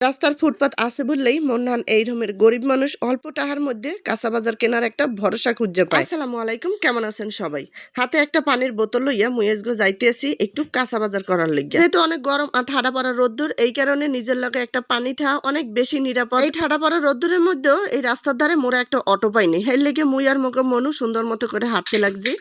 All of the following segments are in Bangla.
রাস্তার ফুটপাত আছে বললেই মন্নান এই রকমের গরিব মানুষ অল্প টাহার মধ্যে কাঁচা বাজার কেনার একটা ভরসা খুঁজে পায়। আসসালামু আলাইকুম কেমন আছেন সবাই? হাতে একটা পানির বোতল লইয়া মুয়েজগো যাইতেছি একটু কাঁচা বাজার করার লেগে যেহেতু অনেক গরম আর ঠাডা পড়া রোদ্দুর এই কারণে নিজের লগে একটা পানি থাকা অনেক বেশি নিরাপদ। এই ঠাডা পড়া রোদ্দুরের মধ্যেও এই রাস্তার ধারে মোরা একটা অটো পাইনি। এর লেগে মুই আর মোকে মনু সুন্দর মতো করে হাঁটতে লাগছি।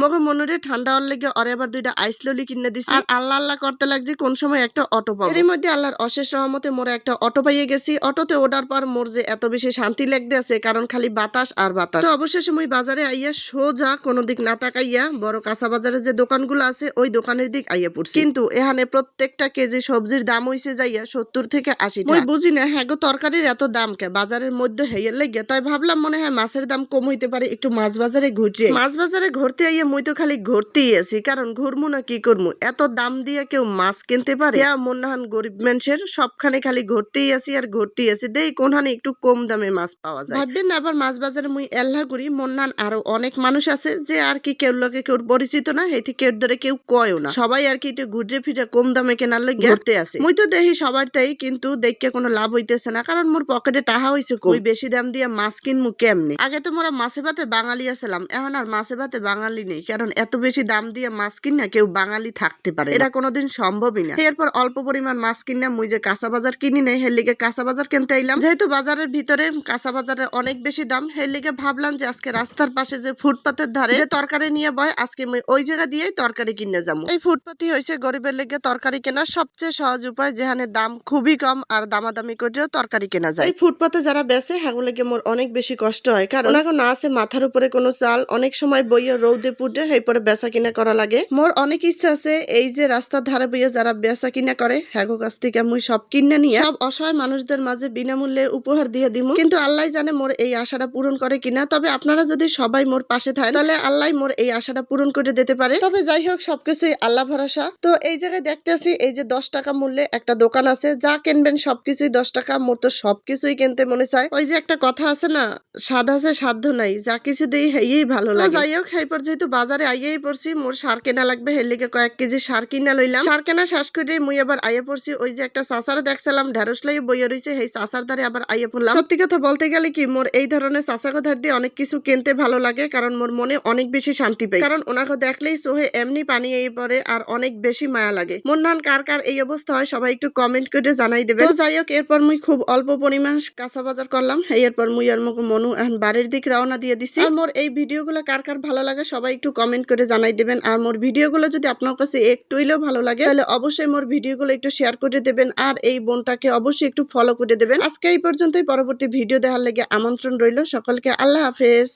মগে মনুরে ঠান্ডা হওয়ার লেগে অরে আবার দুইটা আইস ললি কিনে দিছি। আর আল্লাহ আল্লাহ করতে লাগছে কোন সময় একটা অটো পাবো। এর মধ্যে আল্লাহর অশেষ রহমতে মোরা একটা অটো পাইয়ে গেছি। অটোতে ওঠার পর মোর যে এত বেশি শান্তি লাগতে আছে কারণ খালি বাতাস আর বাতাস। তো অবশেষে মুই বাজারে আইয়া সোজা কোনো দিক না তাকাইয়া বড় কাঁচা বাজারে যে দোকানগুলো আছে ওই দোকানের দিক আইয়া পড়ছি। কিন্তু এখানে প্রত্যেকটা কেজি সবজির দাম হইছে যাইয়া সত্তর থেকে আশি টাকা বুঝি না হ্যাঁ গো তরকারির এত দাম কে? বাজারের মধ্যে হেয়ের লেগে তাই ভাবলাম মনে হয় মাছের দাম কম হইতে পারে একটু মাছ বাজারে ঘুরতে মাছ বাজারে ঘুরতে আইয়া মুই তো খালি ঘুরতেই আছি কারণ ঘুরমু না কি করমু? এত দাম দিয়ে কেউ মাছ কিনতে পারে? ইয়া মন্নাহান গরিব মানুষের সবখানে খালি ঘুরতেই আছি আর ঘুরতেই আছি। দেই কোনখানে একটু কম দামে মাছ পাওয়া যায়। ভাববেন না আবার মাছ বাজারে মুই এল্লা করি। মন্নান আরও অনেক মানুষ আছে যে আর কি কেউ লোকে কেউ পরিচিত না হেটি কেউ ধরে কেউ কয়ও না। সবাই আর কি একটু ঘুরে ফিরে কম দামে কেনার লাগে ঘুরতে আছে মুই তো দেখি সবার তাই কিন্তু দেখে কোনো লাভ হইতেছে না কারণ মোর পকেটে টাহা হইছে কই? বেশি দাম দিয়ে মাছ কিনমু কেমনে? আগে তো মোরা মাছে ভাতে বাঙালি আছিলাম এখন আর মাছে ভাতে বাঙালি নেই। কারণ এত বেশি দাম দিয়ে মাছ কিনা কেউ বাঙালি থাকতে পারে এটা কোনোদিন সম্ভবই না। এরপর অল্প পরিমাণ মাছ কিনা মুই যে কাঁচা বাজার কিনি নেই হের লিগে কাঁচা বাজার কিনতে এলাম যেহেতু বাজারের ভিতরে কাঁচা বাজারে অনেক বেশি দাম হের লিগে ভাবলাম যে আজকে রাস্তার পাশে যে ফুটপাতের ধারে যে তরকারি নিয়ে বয়, আজকে মুই ওই জায়গা দিয়েই তরকারি কিনে যাব। এই ফুটপাতই হয়েছে গরিবের লেগে তরকারি কেনার সবচেয়ে সহজ উপায়, যেখানে দাম খুবই কম আর দামাদামি করেও তরকারি কেনা যায়। এই ফুটপাতে যারা বেচে হ্যাগুলোকে মোর অনেক বেশি কষ্ট হয়। কারণ এখন না আছে মাথার উপরে কোনো চাল, অনেক সময় বইয়ে রৌদে পুটে এই পরে বেচা কিনা করা লাগে। মোর অনেক ইচ্ছা আছে এই যে রাস্তার ধারে বইয়ে যারা বেচা কিনা করে হ্যাগো কাছ থেকে মুই সব কিনে নিয়ে সব অসহায় মানুষদের মাঝে বিনামূল্যে উপহার দিয়ে দিমু। কিন্তু আল্লাহ জানে মোর এই আশাটা পূরণ করে কিনা। তবে আপনারা যদি সবাই মোর পাশে থাকেন তাহলে আল্লাহ মোর এই আশাটা পূরণ করে দিতে পারে। তবে যাই হোক সবকিছুই আল্লাহ ভরসা। তো এই জায়গায় দেখতেছি এই যে দশ টাকা মূল্যে একটা দোকান আছে। যা কিনবেন সবকিছুই দশ টাকা মোর তো সবকিছুই কিনতে মনে চায়। ওই যে একটা কথা আছে না স্বাদ আছে সাধ্য নাই। যা কিছু দেই হেয়েই ভালো লাগে। যাই হোক এই পর যেহেতু বাজারে আইয়েই পড়ছি, মোর সার কেনা লাগবে, হের লিগে কয়েক কেজি সার কিনা লইলাম। সার কেনা শেষ করে মুই আবার আইয়ে পড়ছি, ওই যে একটা চাচার দেখছিলাম, ঢেঁড়স লাই বইয়ে রয়েছে সেই চাচার দ্বারে আবার আইয়ে পড়লাম। সত্যি কথা বলতে গেলে কি, মোর এই ধরনের চাচাকে ধার দিয়ে অনেক কিছু কিনতে ভালো লাগে, কারণ মোর মনে অনেক বেশি শান্তি পাই। কারণ ওনাকে দেখলেই সোহে এমনি পানি এই পরে আর অনেক বেশি মায়া লাগে। মন নান কার কার এই অবস্থা হয়, সবাই একটু কমেন্ট করে জানাই দেবে তো যাই হোক, এরপর মুই খুব অল্প পরিমাণ কাঁচা বাজার করলাম, এরপর মুই আর মুখ মনু এখন বাড়ির দিক রওনা দিয়ে দিছি। আর মোর এই ভিডিও ভিডিওগুলো কার কার ভালো লাগে, সবাই একটু কমেন্ট করে জানাই দেবেন। আর মোর ভিডিওগুলো যদি আপনার কাছে একটু হইলেও ভালো লাগে, তাহলে অবশ্যই মোর ভিডিওগুলো একটু শেয়ার করে দেবেন আর এই বোনটাকে অবশ্যই একটু ফলো করে দেবেন। আজকে এই পর্যন্তই, পরবর্তী ভিডিও দেখার লেগে আমন্ত্রণ রইল সকলকে। আল্লাহ হাফেজ।